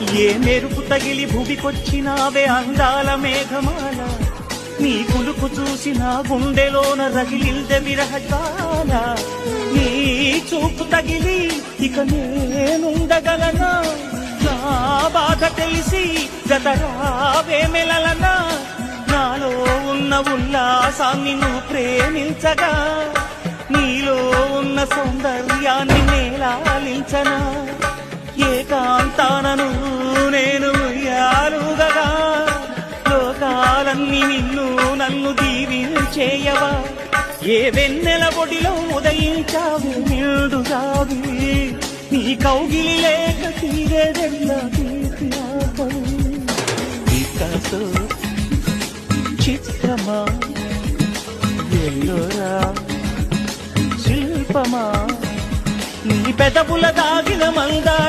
ఏ మెరుపు తగిలి భూమికొచ్చినావే అందాల మేఘమాల? నీ కులుకు చూసిన గుండెలోన రగిలిందె విరహకాల నీ చూపు తగిలి ఇక నేనుండగలనా? నా బాధ తెలిసి గతరావే మెలలనా? నాలో ఉన్న ఉల్లాసాన్ని నువ్వు ప్రేమించగా? నీలో ఉన్న సౌందర్యాన్ని నేలాలించనా? ఏకాంతానను లోకాలన్నీ నిన్ను నన్ను దీవించేయవా ఏ వెన్నెల ఒడిలో ఉదయించావు నిండుగావి నీ కౌగిలి లేక తీరేదెల్లా తీపి చిత్రమా? ఎల్లోరా? శిల్పమా? నీ పెదపుల దాగిన మందా